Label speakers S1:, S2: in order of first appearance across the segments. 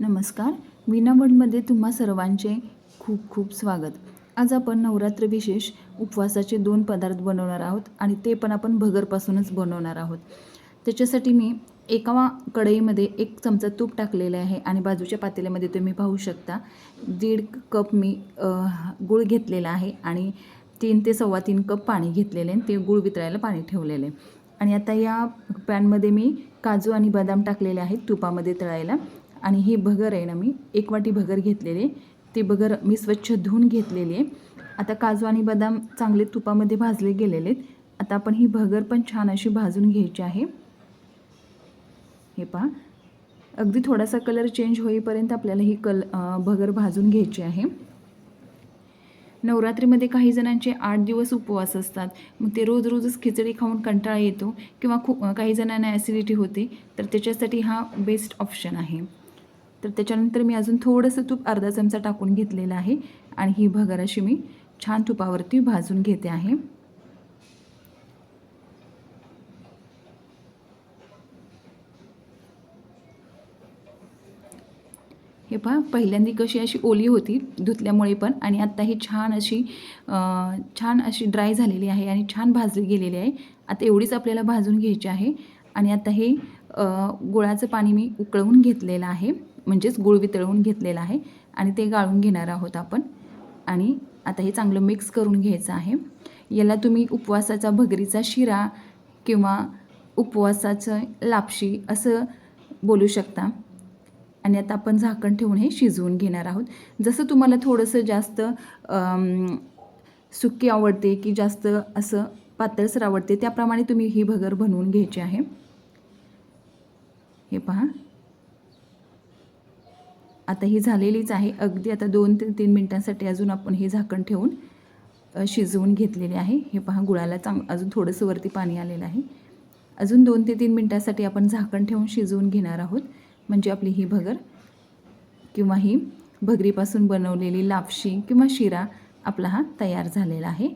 S1: नमस्कार विनावडमध्ये तुम्हा सर्वांचे खूप खूप स्वागत. आज आपण नवरात्र विशेष उपवासाचे दोन पदार्थ बनवणार आहोत आणि ते पण आपण भगरपासूनच बनवणार आहोत. त्याच्यासाठी मी एका कढईमध्ये एक चमचा तूप टाकलेलं आहे आणि बाजूच्या पातेल्यामध्ये तुम्ही पाहू शकता दीड कप मी गुळ गूळ घेतलेला आहे आणि तीन ते सव्वा तीन कप पाणी घेतलेले आहे ते गूळ वितळायला पाणी ठेवलेले आहे. आणि आता या पॅनमध्ये मी काजू आणि बदाम टाकलेले आहेत तुपामध्ये तळायला. आणि हे भगर आहे ना मी एक वाटी भगर घेतलेले. ते भगर मी स्वच्छ धुवून घेतलेली. आहे आता काजू आणि बदाम चांगले तुपामध्ये भाजले गेलेले आहेत. आता आपण ही भगर पण छान अशी भाजून घ्यायची आहे. हे पहा. अगदी थोडासा कलर चेंज होईपर्यंत आपल्याला ही कल भगर भाजून घ्यायची आहे. नवरात्रीमध्ये काही जणांचे आठ दिवस उपवास असतात. मग ते रोज रोजच खिचडी खाऊन कंटाळा येतो किंवा खूप काही जणांना ॲसिडिटी होते तर त्याच्यासाठी हा बेस्ट ऑप्शन आहे. तर त्याच्यानंतर मी अजून थोडंसं तूप अर्धा चमचा टाकून घेतलेलं आहे. आणि ही भगर अशी मी छान तुपावरती भाजून घेते आहे. हे पहा पहिल्यांदी कशी अशी ओली होती धुतल्यामुळे पण. आणि आत्ता ही छान अशी छान अशी ड्राय झालेली आहे आणि छान भाजली गेलेली आहे. आता एवढीच आपल्याला भाजून घ्यायची आहे. आणि आता हे गुळाचं पाणी मी उकळवून घेतलेलं आहे. म्हणजेच गुळ वितळवून घेतलेलं आहे आणि ते गाळून घेणार आहोत आपण. आणि आता हे चांगलं मिक्स करून घ्यायचं आहे. याला तुम्ही उपवासाचा भगरीचा शिरा किंवा उपवासाचं लापशी असं बोलू शकता. आणि आता आपण झाकण ठेवून हे शिजवून घेणार आहोत. जसं तुम्हाला थोडंसं जास्त सुकी आवडते की जास्त असं पातळसर आवडते त्याप्रमाणे तुम्ही ही भगर बनवून घ्यायची आहे. हे पहा. आता ही झालेलीच आहे. अगदी आता दोन ते तीन मिनटांसाठी अजून आपण हे झाकण ठेवून शिजवून घेतलेले आहे. हे पहा गुळाला चांग अजून थोडंसं वरती पाणी आलेलं आहे. अजून दोन ते तीन मिनटासाठी आपण झाकण ठेवून शिजवून घेणार आहोत. म्हणजे आपली ही भगर किंवा ही भगरीपासून बनवलेली लापशी किंवा शिरा आपला हा तयार झालेला आहे.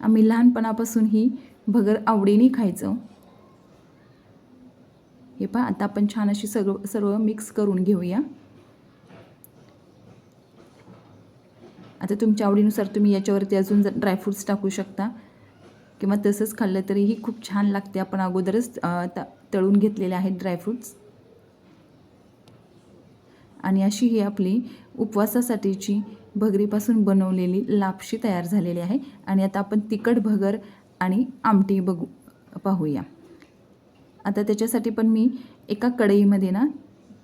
S1: आम्ही लहानपणापासून ही भगर आवडीने खायचो. हे पहा आता आपण छान अशी सर्व सर्व मिक्स करून घेऊया. आता तुमच्या आवडीनुसार तुम्ही याच्यावरती अजून ड्रायफ्रूट्स टाकू शकता. किंवा तसंच खाल्लं तरीही खूप छान लागते. आपण अगोदरच त तळून घेतलेले आहेत ड्रायफ्रूट्स आणि अशी ही आपली उपवासासाठीची भगरीपासून बनवलेली लापशी तयार झालेली आहे. आणि आता आपण तिखट भगर आणि आमटी बघू पाहूया. आता त्याच्यासाठी पण मी एका कढईमध्ये ना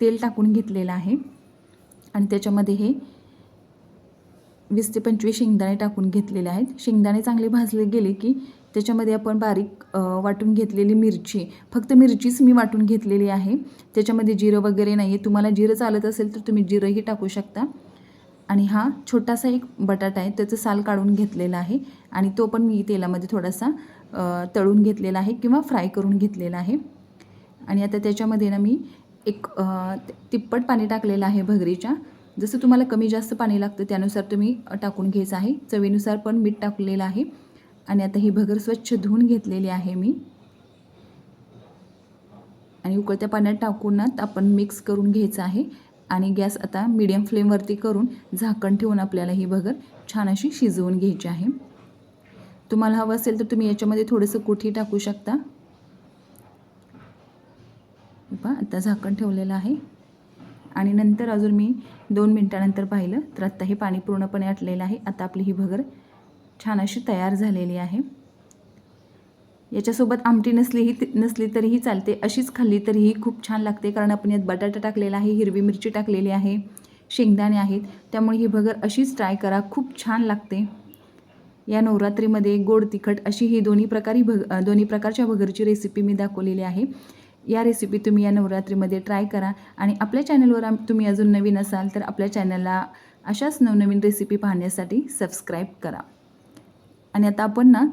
S1: तेल टाकून घेतलेलं आहे. आणि त्याच्यामध्ये हे वीस ते पंचवीस शेंगदाणे टाकून घेतलेले आहेत. शेंगदाणे चांगले भाजले गेले की त्याच्यामध्ये आपण बारीक वाटून घेतलेली मिरची फक्त मिरचीच मी वाटून घेतलेली आहे. त्याच्यामध्ये जिरं वगैरे नाही आहे तुम्हाला जिरं चालत असेल तर तुम्ही जिरंही टाकू शकता. आणि हा छोटासा एक बटाटा आहे त्याचं साल काढून घेतलेला आहे आणि तो पण मी तेलामध्ये थोडासा तळून घेतलेला आहे किंवा फ्राय करून घेतलेला आहे. आणि आता त्याच्यामध्ये ना मी एक तिप्पट पाणी टाकलेलं आहे भगरीच्या. जसं तुम्हाला कमी जास्त पाणी लागतं त्यानुसार तुम्ही टाकून घ्यायचं आहे. चवीनुसार पण मीठ टाकलेलं आहे. आणि आता ही भगर स्वच्छ धुवून घेतलेली आहे मी. आणि उकळत्या पाण्यात टाकून ना आपण मिक्स करून घ्यायचं आहे. आणि गॅस आता मीडियम फ्लेमवरती करून झाकण ठेवून आपल्याला ही भगर छान अशी शिजवून घ्यायची आहे. तुम्हाला हवं असेल तर तुम्ही याच्यामध्ये थोडंसं कुठी टाकू शकता. पहा आता झाकण ठेवलेलं आहे. आणि नंतर अजून मी दोन मिनटानंतर पाहिलं तर आत्ता हे पाणी पूर्णपणे आटलेलं आहे. आता आपली ही भगर छान अशी तयार झालेली आहे. याच्यासोबत आमटी नसलीही नसली तरीही चालते. अशीच खाल्ली तरीही खूप छान लागते कारण आपण यात बटाटा टाकलेला आहे हिरवी मिरची टाकलेली आहे शेंगदाणे आहेत. त्यामुळे ही भगर अशीच ट्राय करा खूप छान लागते. या नवरात्रीमध्ये गोड तिखट अशी ही दोन्ही प्रकारी भग दोन्ही प्रकारच्या भगरची रेसिपी मी दाखवलेली आहे. या रेसिपी तुम्ही या नवरात्रीमध्ये ट्राय करा आणि आपल्या चॅनलवर तुम्ही अजून नवीन असाल तर आपल्या चॅनलला अशाच नवनवीन रेसिपी पाहण्यासाठी सबस्क्राईब करा. आणि आता आपण ना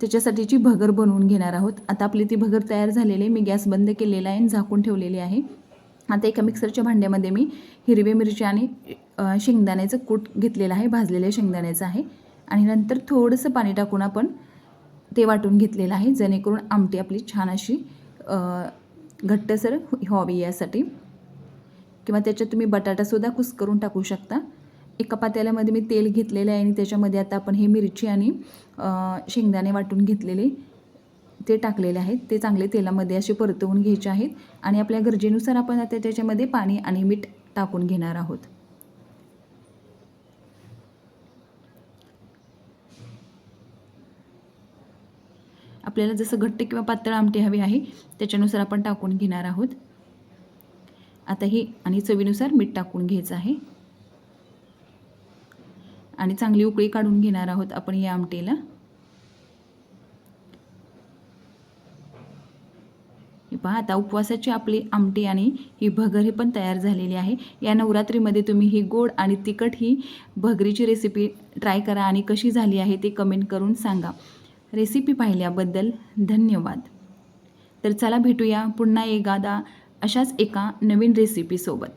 S1: त्याच्यासाठीची भगर बनवून घेणार आहोत. आता आपली ती भगर तयार झालेली आहे. मी गॅस बंद केलेला आहे आणि झाकून ठेवलेली आहे. आता एका मिक्सरच्या भांड्यामध्ये मी हिरवी मिरची आणि शेंगदाण्याचं कूट घेतलेलं आहे. भाजलेल्या शेंगदाण्याचं आहे. आणि नंतर थोडंसं पाणी टाकून आपण ते वाटून घेतलेलं आहे. जेणेकरून आमटी आपली छान अशी घट्टसर हो-, व्हावी यासाठी. किंवा त्याच्यात तुम्ही बटाटासुद्धा कुस्करून टाकू शकता. एका पातेल्यामध्ये मी तेल घेतलेलं आहे आणि त्याच्यामध्ये आता आपण हे मिरची आणि शेंगदाणे वाटून घेतलेले ते टाकलेले आहेत. ते चांगले तेलामध्ये असे परतवून घ्यायचे आहेत आणि आपल्या गरजेनुसार आपण आता त्याच्यामध्ये पाणी आणि मीठ टाकून घेणार आहोत. आपल्याला जसं घट्ट किंवा पातळ आमटी हवी आहे त्याच्यानुसार आपण टाकून घेणार आहोत. आता हे आणि चवीनुसार मीठ टाकून घ्यायचं आहे. आणि चांगली उकळी काढून घेणार आहोत आपण या आमटीला. हे पहा आता उपवासाची आपली आमटी आणि ही भगर ही पण तयार झालेली आहे. या नवरात्रीमध्ये तुम्ही ही गोड आणि तिखट ही भगरीची रेसिपी ट्राय करा आणि कशी झाली आहे ते कमेंट करून सांगा. रेसिपी पाहिल्याबद्दल धन्यवाद. तर चला भेटूया पुन्हा एखादा अशाच एका नवीन रेसिपीसोबत